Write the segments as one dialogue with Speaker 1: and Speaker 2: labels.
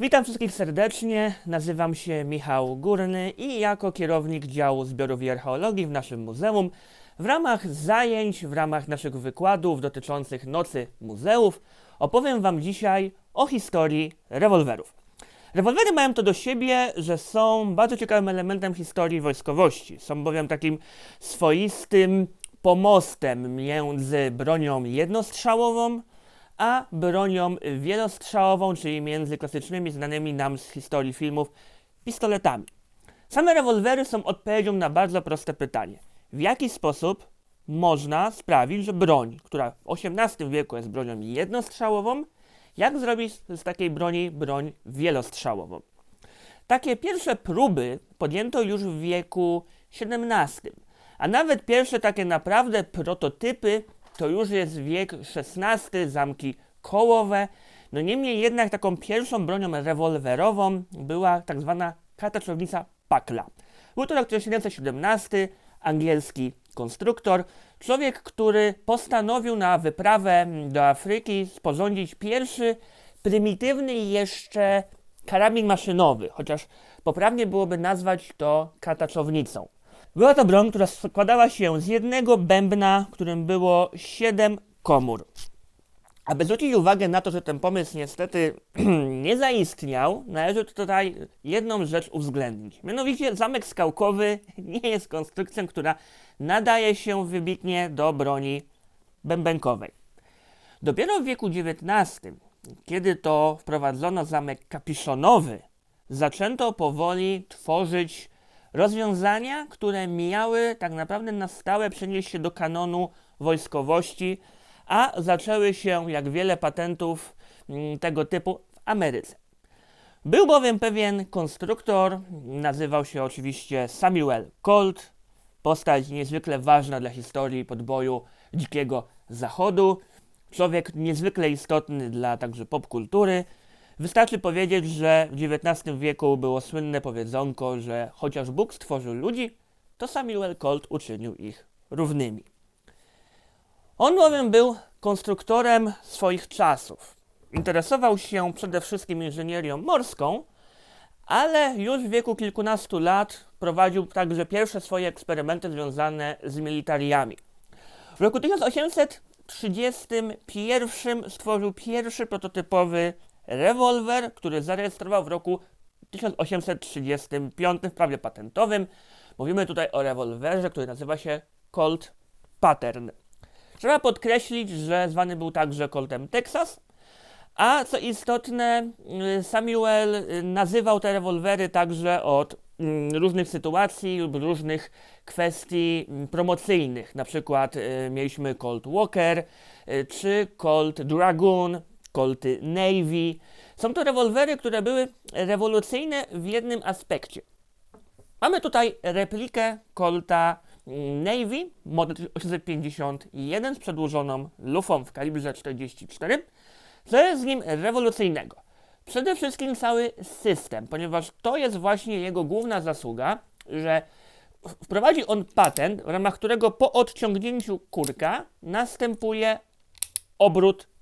Speaker 1: Witam wszystkich serdecznie, nazywam się Michał Górny i jako kierownik działu zbiorów i archeologii w naszym muzeum w ramach zajęć, w ramach naszych wykładów dotyczących Nocy Muzeów opowiem Wam dzisiaj o historii rewolwerów. Rewolwery mają to do siebie, że są bardzo ciekawym elementem historii wojskowości. Są bowiem takim swoistym pomostem między bronią jednostrzałową a bronią wielostrzałową, czyli między klasycznymi, znanymi nam z historii filmów pistoletami. Same rewolwery są odpowiedzią na bardzo proste pytanie. W jaki sposób można sprawić, że broń, która w XVIII wieku jest bronią jednostrzałową, jak zrobić z takiej broni broń wielostrzałową? Takie pierwsze próby podjęto już w wieku XVII, a nawet pierwsze takie naprawdę prototypy to już jest wiek XVI, zamki kołowe. No niemniej jednak taką pierwszą bronią rewolwerową była tak zwana kataczownica Pakla. Był to rok 1717, angielski konstruktor, człowiek, który postanowił na wyprawę do Afryki sporządzić pierwszy prymitywny jeszcze karabin maszynowy, chociaż poprawnie byłoby nazwać to kataczownicą. Była to broń, która składała się z jednego bębna, w którym było 7 komór. Aby zwrócić uwagę na to, że ten pomysł niestety nie zaistniał, należy tutaj jedną rzecz uwzględnić. Mianowicie zamek skałkowy nie jest konstrukcją, która nadaje się wybitnie do broni bębenkowej. Dopiero w wieku XIX, kiedy to wprowadzono zamek kapiszonowy, zaczęto powoli tworzyć rozwiązania, które miały tak naprawdę na stałe przenieść się do kanonu wojskowości, a zaczęły się, jak wiele patentów mm, tego typu, w Ameryce. Był bowiem pewien konstruktor, nazywał się oczywiście Samuel Colt, postać niezwykle ważna dla historii podboju Dzikiego Zachodu, człowiek niezwykle istotny dla także popkultury. Wystarczy powiedzieć, że w XIX wieku było słynne powiedzonko, że chociaż Bóg stworzył ludzi, to Samuel Colt uczynił ich równymi. On bowiem był konstruktorem swoich czasów. Interesował się przede wszystkim inżynierią morską, ale już w wieku kilkunastu lat prowadził także pierwsze swoje eksperymenty związane z militariami. W roku 1831 stworzył pierwszy prototypowy rewolwer, który zarejestrował w roku 1835 w prawie patentowym. Mówimy tutaj o rewolwerze, który nazywa się Colt Pattern. Trzeba podkreślić, że zwany był także Coltem Texas, a co istotne, y, Samuel y, nazywał te rewolwery także od mm, różnych sytuacji lub różnych kwestii mm, promocyjnych. Na przykład y, mieliśmy Colt Walker czy Colt Dragoon, Colty Navy. Są to rewolwery, które były rewolucyjne w jednym aspekcie. Mamy tutaj replikę Colta mm, Navy, model 851 z przedłużoną lufą w kalibrze 44. Co jest z nim rewolucyjnego? Przede wszystkim cały system, ponieważ to jest właśnie jego główna zasługa, że wprowadzi on patent, w ramach którego po odciągnięciu kurka następuje obrót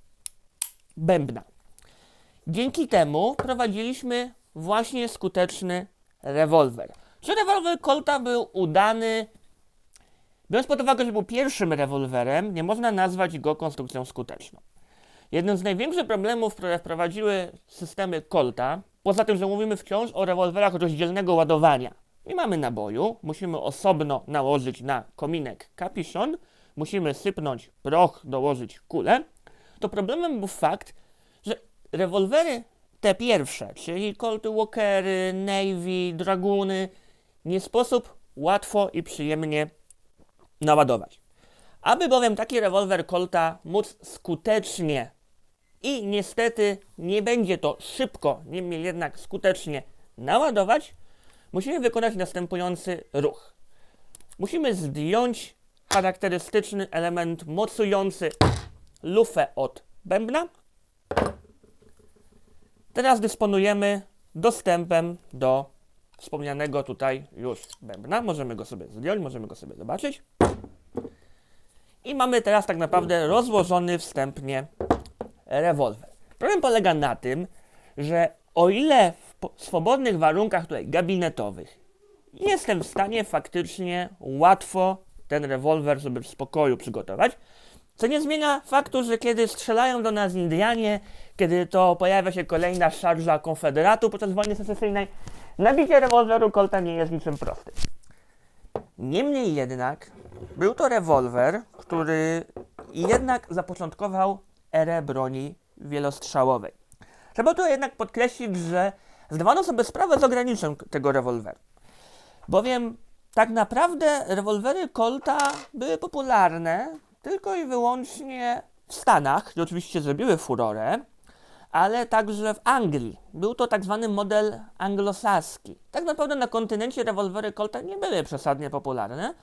Speaker 1: bębna. Dzięki temu prowadziliśmy właśnie skuteczny rewolwer. Czy rewolwer Colta był udany? Biorąc pod uwagę, że był pierwszym rewolwerem, nie można nazwać go konstrukcją skuteczną. Jednym z największych problemów, które wprowadziły systemy Colta, poza tym, że mówimy wciąż o rewolwerach rozdzielnego ładowania. Nie mamy naboju, musimy osobno nałożyć na kominek kapiszon, musimy sypnąć proch, dołożyć kulę, to problemem był fakt, że rewolwery te pierwsze, czyli Colty Walkery, Navy, Draguny, nie sposób łatwo i przyjemnie naładować. Aby bowiem taki rewolwer Colta móc skutecznie i niestety nie będzie to szybko, niemniej jednak skutecznie naładować, musimy wykonać następujący ruch. Musimy zdjąć charakterystyczny element mocujący lufę od bębna. Teraz dysponujemy dostępem do wspomnianego tutaj już bębna. Możemy go sobie zdjąć, możemy go sobie zobaczyć. I mamy teraz tak naprawdę rozłożony wstępnie rewolwer. Problem polega na tym, że o ile w swobodnych warunkach tutaj gabinetowych jestem w stanie faktycznie łatwo ten rewolwer sobie w spokoju przygotować, co nie zmienia faktu, że kiedy strzelają do nas Indianie, kiedy to pojawia się kolejna szarża konfederatu podczas wojny secesyjnej, nabicie rewolweru Colta nie jest niczym prostym. Niemniej jednak był to rewolwer, który jednak zapoczątkował erę broni wielostrzałowej. Trzeba tu jednak podkreślić, że zdawano sobie sprawę z ograniczeń tego rewolweru. Bowiem tak naprawdę rewolwery Colta były popularne tylko i wyłącznie w Stanach, gdzie oczywiście zrobiły furorę, ale także w Anglii. Był to tak zwany model anglosaski. Tak naprawdę na kontynencie rewolwery Colta nie były przesadnie popularne.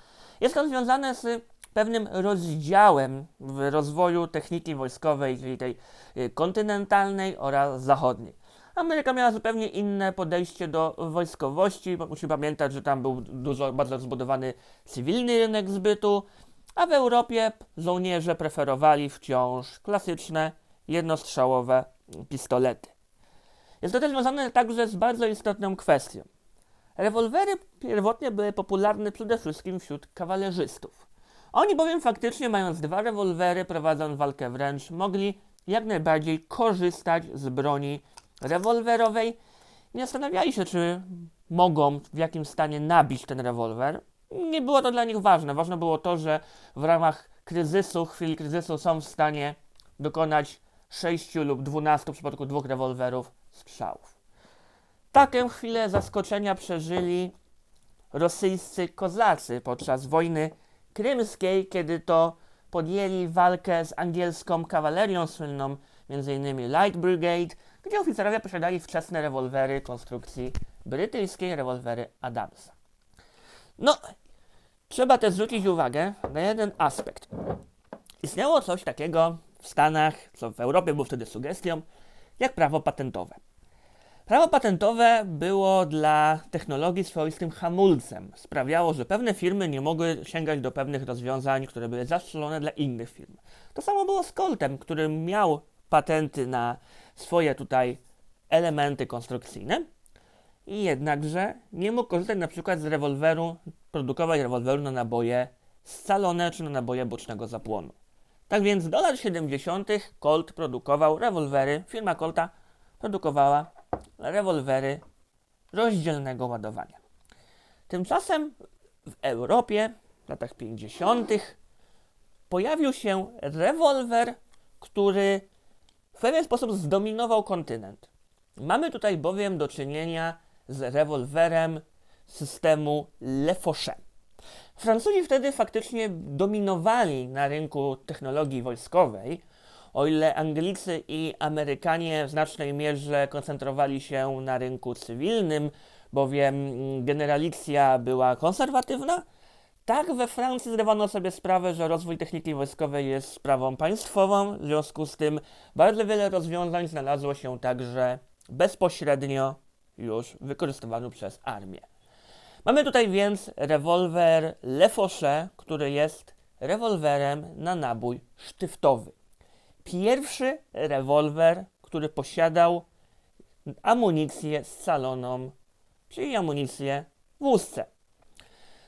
Speaker 1: Jest to związane z pewnym rozdziałem w rozwoju techniki wojskowej, czyli tej y, kontynentalnej oraz zachodniej. Ameryka miała zupełnie inne podejście do wojskowości, musimy pamiętać, że tam był dużo bardzo rozbudowany cywilny rynek zbytu, a w Europie żołnierze preferowali wciąż klasyczne, jednostrzałowe pistolety. Jest to też związane także z bardzo istotną kwestią. Rewolwery pierwotnie były popularne przede wszystkim wśród kawalerzystów. Oni bowiem faktycznie, mając dwa rewolwery, prowadząc walkę wręcz, mogli jak najbardziej korzystać z broni rewolwerowej. Nie zastanawiali się, czy mogą w jakim stanie nabić ten rewolwer. Nie było to dla nich ważne. Ważne było to, że w ramach kryzysu, chwili kryzysu są w stanie dokonać 6 lub 12 w przypadku dwóch rewolwerów strzałów. Taką chwilę zaskoczenia przeżyli rosyjscy kozacy podczas wojny krymskiej, kiedy to podjęli walkę z angielską kawalerią słynną, m.in. Light Brigade, gdzie oficerowie posiadali wczesne rewolwery konstrukcji brytyjskiej, rewolwery Adamsa. No, trzeba też zwrócić uwagę na jeden aspekt. Istniało coś takiego w Stanach, co w Europie było wtedy sugestią, jak prawo patentowe. Prawo patentowe było dla technologii swoistym hamulcem. Sprawiało, że pewne firmy nie mogły sięgać do pewnych rozwiązań, które były zastrzelone dla innych firm. To samo było z Coltem, który miał patenty na swoje tutaj elementy konstrukcyjne i jednakże nie mógł korzystać na przykład z rewolweru, produkować rewolweru na naboje scalone czy na naboje bocznego zapłonu. Tak więc do lat 70. Colt produkował rewolwery, firma Colta produkowała rewolwery rozdzielnego ładowania. Tymczasem w Europie w latach 50. pojawił się rewolwer, który w pewien sposób zdominował kontynent. Mamy tutaj bowiem do czynienia z rewolwerem systemu Le Fauchet. Francuzi wtedy faktycznie dominowali na rynku technologii wojskowej, o ile Anglicy i Amerykanie w znacznej mierze koncentrowali się na rynku cywilnym, bowiem generalicja była konserwatywna, tak we Francji zdawano sobie sprawę, że rozwój techniki wojskowej jest sprawą państwową, w związku z tym bardzo wiele rozwiązań znalazło się także bezpośrednio już w wykorzystywaniu przez armię. Mamy tutaj więc rewolwer Le Fauchet, który jest rewolwerem na nabój sztywtowy. Pierwszy rewolwer, który posiadał amunicję scaloną, czyli amunicję w ustce.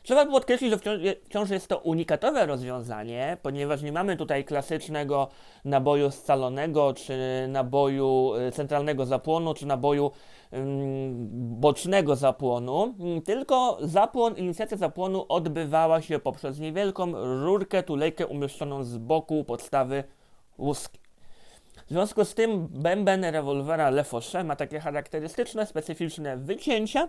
Speaker 1: Trzeba podkreślić, że wciąż, jest to unikatowe rozwiązanie, ponieważ nie mamy tutaj klasycznego naboju scalonego, czy naboju y, centralnego zapłonu, czy naboju ym, bocznego zapłonu, mm, tylko zapłon, inicjacja zapłonu odbywała się poprzez niewielką rurkę, tulejkę umieszczoną z boku podstawy łuski. W związku z tym bęben rewolwera Le Fauchet ma takie charakterystyczne, specyficzne wycięcia,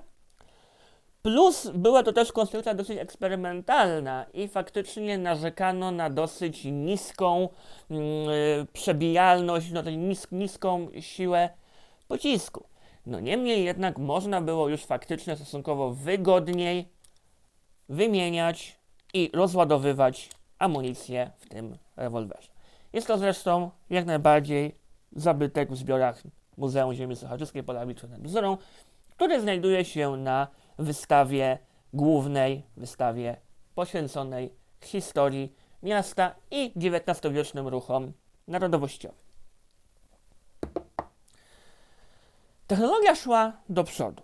Speaker 1: Plus była to też konstrukcja dosyć eksperymentalna i faktycznie narzekano na dosyć niską mm, y, przebijalność, no, nis, niską siłę pocisku. No niemniej jednak można było już faktycznie stosunkowo wygodniej wymieniać i rozładowywać amunicję w tym rewolwerze. Jest to zresztą jak najbardziej zabytek w zbiorach Muzeum Ziemi Sochaczewskiej pod arbitralną bzurą, który znajduje się na wystawie głównej, wystawie poświęconej historii miasta i XIX-wiecznym ruchom narodowościowym. Technologia szła do przodu.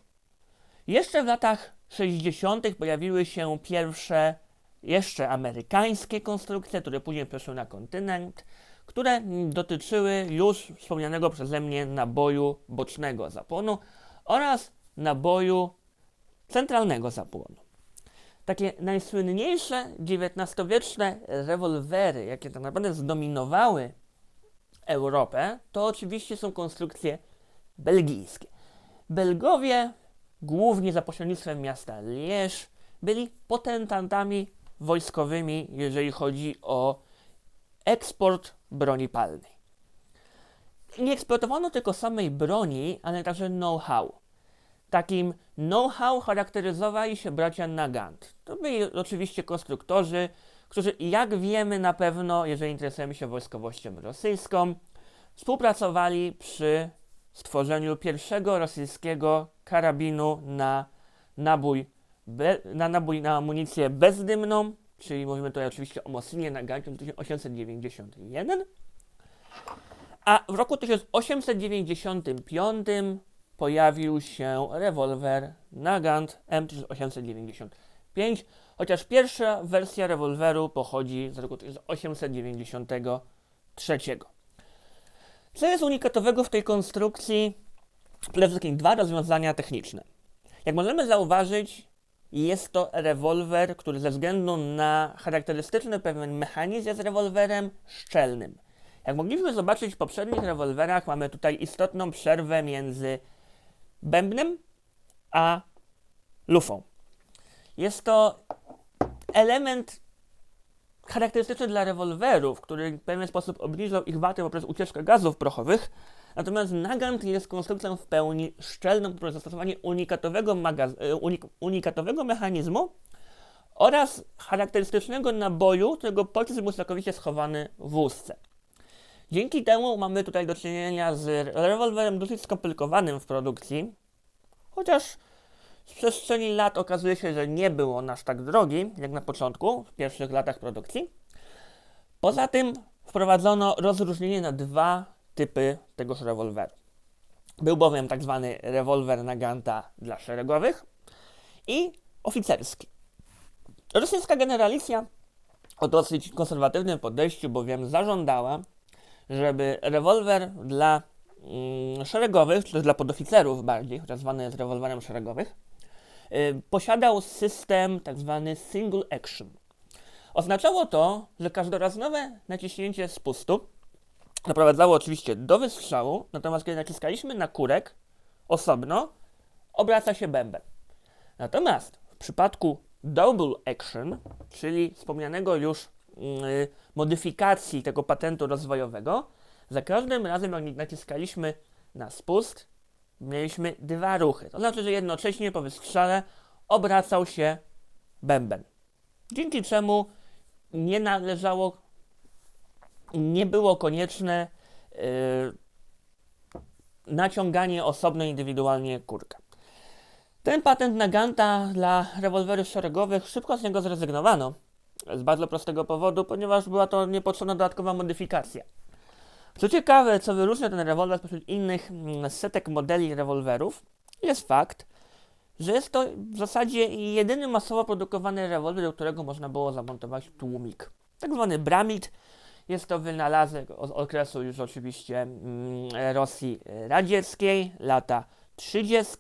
Speaker 1: Jeszcze w latach 60. pojawiły się pierwsze, jeszcze amerykańskie konstrukcje, które później przeszły na kontynent, które dotyczyły już wspomnianego przeze mnie naboju bocznego zapłonu oraz naboju centralnego zapłonu. Takie najsłynniejsze XIX-wieczne rewolwery, jakie tak naprawdę zdominowały Europę, to oczywiście są konstrukcje belgijskie. Belgowie, głównie za pośrednictwem miasta Liège, byli potentantami wojskowymi, jeżeli chodzi o eksport broni palnej. Nie eksportowano tylko samej broni, ale także know-how. Takim know-how charakteryzowali się bracia Nagant. To byli oczywiście konstruktorzy, którzy, jak wiemy na pewno, jeżeli interesujemy się wojskowością rosyjską, współpracowali przy stworzeniu pierwszego rosyjskiego karabinu na nabój, be, na nabój na amunicję bezdymną, czyli mówimy tutaj oczywiście o Mosynie Nagancie 1891. A w roku 1895 pojawił się rewolwer Nagant M1895, chociaż pierwsza wersja rewolweru pochodzi z roku 1893. Co jest unikatowego w tej konstrukcji? Przede wszystkim dwa rozwiązania techniczne. Jak możemy zauważyć, jest to rewolwer, który ze względu na charakterystyczny pewien mechanizm jest rewolwerem szczelnym. Jak mogliśmy zobaczyć w poprzednich rewolwerach, mamy tutaj istotną przerwę między bębnem a lufą. Jest to element charakterystyczny dla rewolwerów, który w pewien sposób obniżał ich watę poprzez ucieczkę gazów prochowych. Natomiast Nagant jest konstrukcją w pełni szczelną poprzez zastosowanie unikatowego, magaz- unik- unikatowego mechanizmu oraz charakterystycznego naboju, którego pocisk był całkowicie schowany w łusce. Dzięki temu mamy tutaj do czynienia z rewolwerem dosyć skomplikowanym w produkcji, chociaż w przestrzeni lat okazuje się, że nie był on aż tak drogi, jak na początku, w pierwszych latach produkcji. Poza tym wprowadzono rozróżnienie na dwa typy tegoż rewolweru. Był bowiem tak zwany rewolwer Naganta dla szeregowych i oficerski. Rosyjska generalicja o dosyć konserwatywnym podejściu bowiem zażądała, żeby rewolwer dla mm, szeregowych, czy też dla podoficerów bardziej, chociaż zwany jest rewolwerem szeregowych, y, posiadał system tak zwany single action. Oznaczało to, że każdorazowe naciśnięcie spustu doprowadzało oczywiście do wystrzału, natomiast kiedy naciskaliśmy na kurek osobno, obraca się bęben. Natomiast w przypadku double action, czyli wspomnianego już modyfikacji tego patentu rozwojowego, za każdym razem jak naciskaliśmy na spust, mieliśmy dwa ruchy. To znaczy, że jednocześnie po wystrzale obracał się bęben. Dzięki czemu nie należało, nie było konieczne yy, naciąganie osobno, indywidualnie kurka. Ten patent Naganta dla rewolwerów szeregowych szybko z niego zrezygnowano. Z bardzo prostego powodu, ponieważ była to niepotrzebna dodatkowa modyfikacja. Co ciekawe, co wyróżnia ten rewolwer spośród innych mm, setek modeli rewolwerów, jest fakt, że jest to w zasadzie jedyny masowo produkowany rewolwer, do którego można było zamontować tłumik. Tak zwany bramit. Jest to wynalazek z okresu już oczywiście mm, Rosji radzieckiej, lata 30.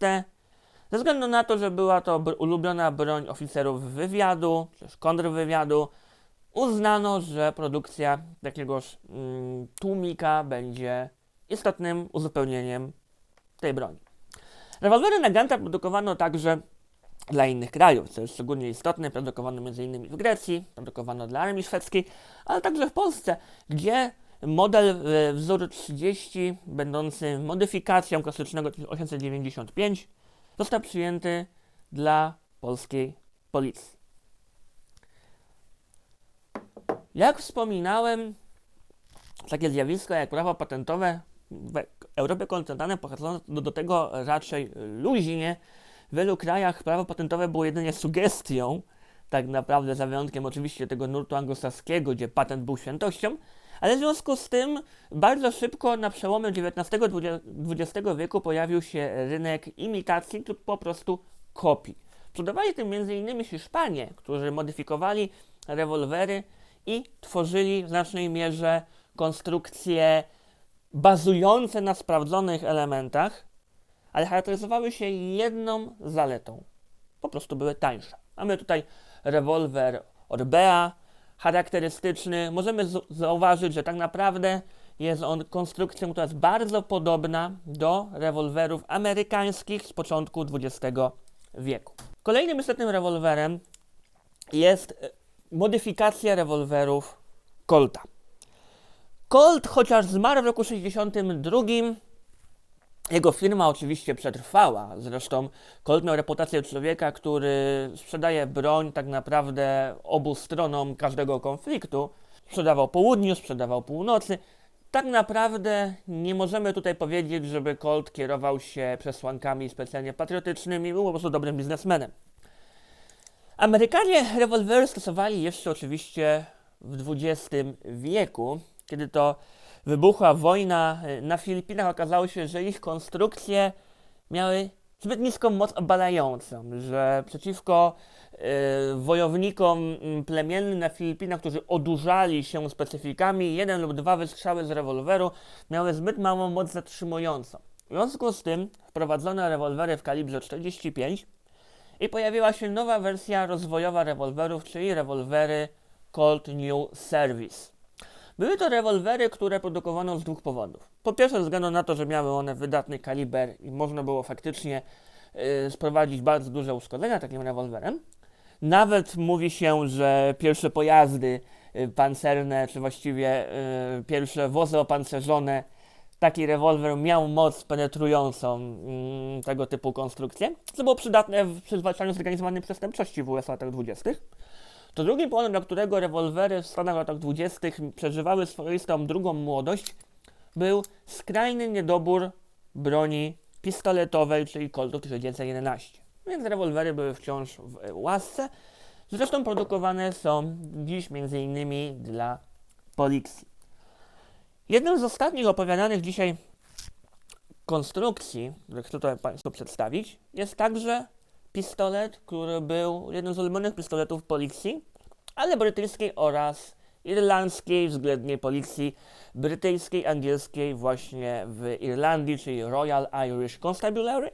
Speaker 1: Ze względu na to, że była to ulubiona broń oficerów wywiadu, czy kontrwywiadu, uznano, że produkcja takiegoż mm, tłumika będzie istotnym uzupełnieniem tej broni. Rewolwery Naganta produkowano także dla innych krajów, co jest szczególnie istotne. Produkowano m.in. w Grecji, produkowano dla armii szwedzkiej, ale także w Polsce, gdzie model e, wzór 30, będący modyfikacją klasycznego 1895, został przyjęty dla polskiej policji. Jak wspominałem, takie zjawisko jak prawo patentowe w Europie kontynentalnej podchodzono do, do tego raczej luźnie. W wielu krajach prawo patentowe było jedynie sugestią, tak naprawdę za wyjątkiem oczywiście tego nurtu anglosaskiego, gdzie patent był świętością, Ale w związku z tym bardzo szybko na przełomie XIX-XX wieku pojawił się rynek imitacji lub po prostu kopii. Przodowali tym m.in. Hiszpanie, którzy modyfikowali rewolwery i tworzyli w znacznej mierze konstrukcje bazujące na sprawdzonych elementach, ale charakteryzowały się jedną zaletą. Po prostu były tańsze. Mamy tutaj rewolwer Orbea, charakterystyczny. Możemy zauważyć, że tak naprawdę jest on konstrukcją, która jest bardzo podobna do rewolwerów amerykańskich z początku XX wieku. Kolejnym istotnym rewolwerem jest e, modyfikacja rewolwerów Colta. Colt, chociaż zmarł w roku 62, jego firma oczywiście przetrwała. Zresztą Colt miał reputację człowieka, który sprzedaje broń tak naprawdę obu stronom każdego konfliktu. Sprzedawał południu, sprzedawał północy. Tak naprawdę nie możemy tutaj powiedzieć, żeby Colt kierował się przesłankami specjalnie patriotycznymi, był po prostu dobrym biznesmenem. Amerykanie rewolwery stosowali jeszcze oczywiście w XX wieku, kiedy to wybuchła wojna y, na Filipinach, okazało się, że ich konstrukcje miały zbyt niską moc obalającą, że przeciwko y, wojownikom plemiennym na Filipinach, którzy odurzali się specyfikami, jeden lub dwa wystrzały z rewolweru miały zbyt małą moc zatrzymującą. W związku z tym wprowadzono rewolwery w kalibrze 45 i pojawiła się nowa wersja rozwojowa rewolwerów, czyli rewolwery Colt New Service. Były to rewolwery, które produkowano z dwóch powodów. Po pierwsze, ze względu na to, że miały one wydatny kaliber i można było faktycznie y, sprowadzić bardzo duże uszkodzenia takim rewolwerem. Nawet mówi się, że pierwsze pojazdy y, pancerne, czy właściwie y, pierwsze wozy opancerzone, taki rewolwer miał moc penetrującą mm, tego typu konstrukcje, co było przydatne w, zwalczaniu zorganizowanej przestępczości w USA latach 20. To drugi powód, dla którego rewolwery w Stanach latach 20. przeżywały swoistą drugą młodość, był skrajny niedobór broni pistoletowej, czyli Coltów 1911. Więc rewolwery były wciąż w łasce. Zresztą produkowane są dziś m.in. dla policji. Jednym z ostatnich opowiadanych dzisiaj konstrukcji, które chcę tutaj Państwu przedstawić, jest także pistolet, który był jednym z ulubionych pistoletów policji, ale brytyjskiej oraz irlandzkiej, względnie policji brytyjskiej, angielskiej właśnie w Irlandii, czyli Royal Irish Constabulary.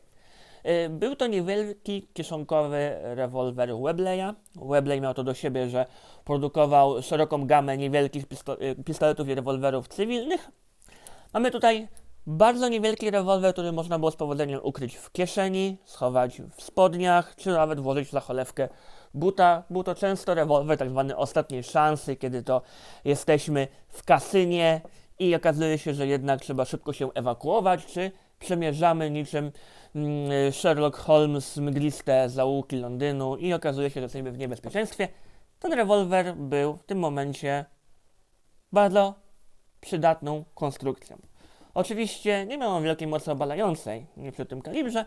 Speaker 1: Y, Był to niewielki kieszonkowy rewolwer Webleya. Webley miał to do siebie, że produkował szeroką gamę niewielkich y, pistoletów i rewolwerów cywilnych. Mamy tutaj bardzo niewielki rewolwer, który można było z powodzeniem ukryć w kieszeni, schować w spodniach, czy nawet włożyć w zacholewkę buta. Był to często rewolwer tak zwany ostatniej szansy, kiedy to jesteśmy w kasynie i okazuje się, że jednak trzeba szybko się ewakuować, czy przemierzamy niczym mm, Sherlock Holmes mgliste zaułki Londynu i okazuje się, że jesteśmy w niebezpieczeństwie. Ten rewolwer był w tym momencie bardzo przydatną konstrukcją. Oczywiście nie miał on wielkiej mocy obalającej, przy tym kalibrze,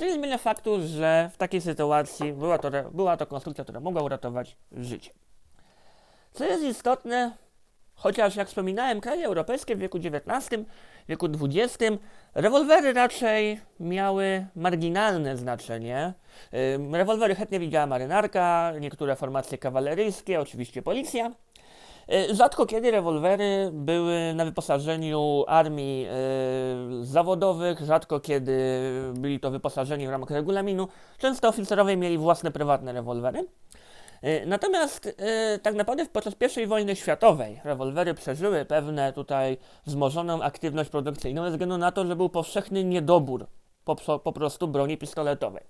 Speaker 1: nie zmienia faktu, że w takiej sytuacji była to, była to konstrukcja, która mogła uratować życie. Co jest istotne, chociaż jak wspominałem, kraje europejskie w wieku XIX, wieku XX, rewolwery raczej miały marginalne znaczenie. Rewolwery chętnie widziała marynarka, niektóre formacje kawaleryjskie, oczywiście policja. Y, Rzadko kiedy rewolwery były na wyposażeniu armii y, zawodowych, rzadko kiedy byli to wyposażeni w ramach regulaminu. Często oficerowie mieli własne prywatne rewolwery. Y, Natomiast tak naprawdę podczas I wojny światowej rewolwery przeżyły pewne tutaj wzmożoną aktywność produkcyjną ze względu na to, że był powszechny niedobór po, po prostu broni pistoletowej.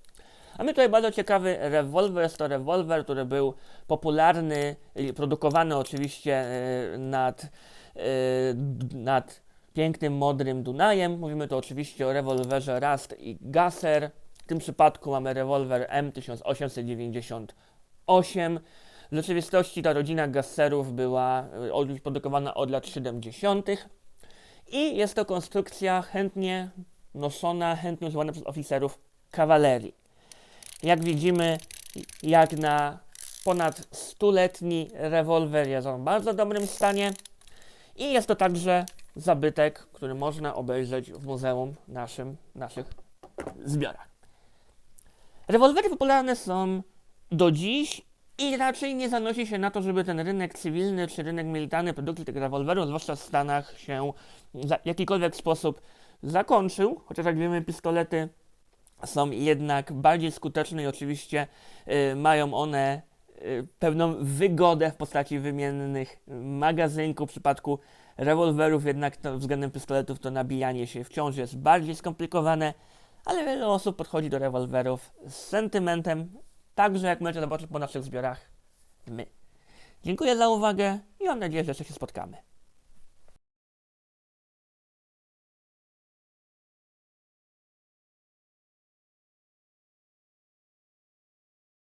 Speaker 1: A my tutaj bardzo ciekawy rewolwer, jest to rewolwer, który był popularny, produkowany oczywiście y, nad, d- nad pięknym, modrym Dunajem. Mówimy tu oczywiście o rewolwerze Rast i Gasser. W tym przypadku mamy rewolwer M1898. W rzeczywistości ta rodzina Gasserów była od- produkowana od lat 70. I jest to konstrukcja chętnie noszona, chętnie używana przez oficerów kawalerii. Jak widzimy, jak na ponad stuletni rewolwer jest on w bardzo dobrym stanie I jest to także zabytek, który można obejrzeć w muzeum naszym, naszych zbiorach. Rewolwery popularne są do dziś i raczej nie zanosi się na to, żeby ten rynek cywilny czy rynek militarny produkcji tych rewolwerów, zwłaszcza w Stanach, się w jakikolwiek sposób zakończył. Chociaż jak wiemy, pistolety są jednak bardziej skuteczne i oczywiście y, mają one y, pewną wygodę w postaci wymiennych magazynków. W przypadku rewolwerów jednak to, względem pistoletów to nabijanie się wciąż jest bardziej skomplikowane, ale wiele osób podchodzi do rewolwerów z sentymentem, także jak możecie zobaczyć po naszych zbiorach my. Dziękuję za uwagę i mam nadzieję, że jeszcze się spotkamy.